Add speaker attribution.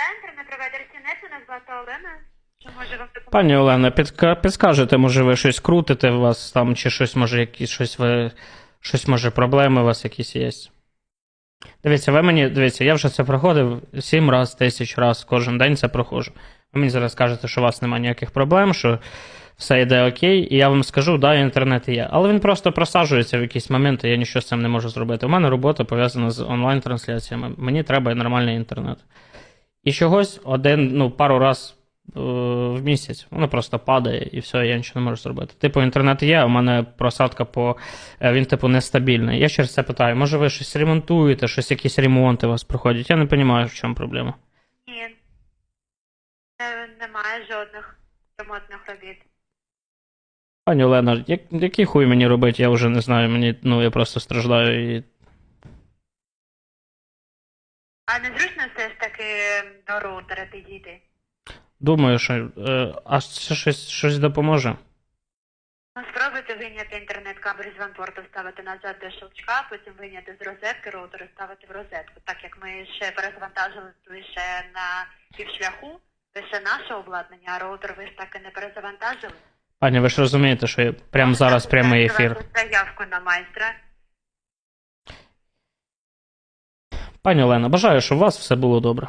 Speaker 1: Да, інтернет-провайдер Сінет, у нас звати Олена.
Speaker 2: Пані Олена, підка... підскажете, може ви щось крутите у вас там, чи щось може якісь щось ви. Щось може проблеми у вас якісь є. Дивіться, ви мені, дивіться, я вже це проходив сім раз, тисяч раз, кожен день це проходжу. Ви мені зараз кажете, що у вас немає ніяких проблем, що все йде окей, і я вам скажу, да, інтернет є. Але він просто просаджується в якісь моменти, я нічого з цим не можу зробити. У мене робота пов'язана з онлайн-трансляціями. Мені треба нормальний інтернет. І чогось один, ну, пару раз е, в місяць. Воно просто падає і все, я нічого не можу зробити. Типу, інтернет є, у мене просадка по. е, Він, типу, нестабільний. Я через це питаю, може ви щось ремонтуєте, щось якісь ремонти у вас проходять? Я не розумію, в чому проблема.
Speaker 1: Ні. Е, Немає жодних ремонтних робіт.
Speaker 2: Пані Олена, як, який хуй мені робити, я вже не знаю. Мені, ну, я просто страждаю і.
Speaker 1: А незручно все ж таки до роутера підійти?
Speaker 2: Думаю, що. Е, а це щось, щось допоможе?
Speaker 1: Ну, спробуйте вийняти інтернет-кабель з ванпорту, вставити назад до щелчка, потім вийняти з розетки роутер і ставити в розетку. Так як ми ще перезавантажили лише на півшляху, лише наше обладнання, а роутер ви ж так і не перезавантажили.
Speaker 2: Пані, ви ж розумієте, що я прямо зараз прямий ефір.
Speaker 1: Заявку на майстра.
Speaker 2: Пані Олена, бажаю, щоб у вас все було добре.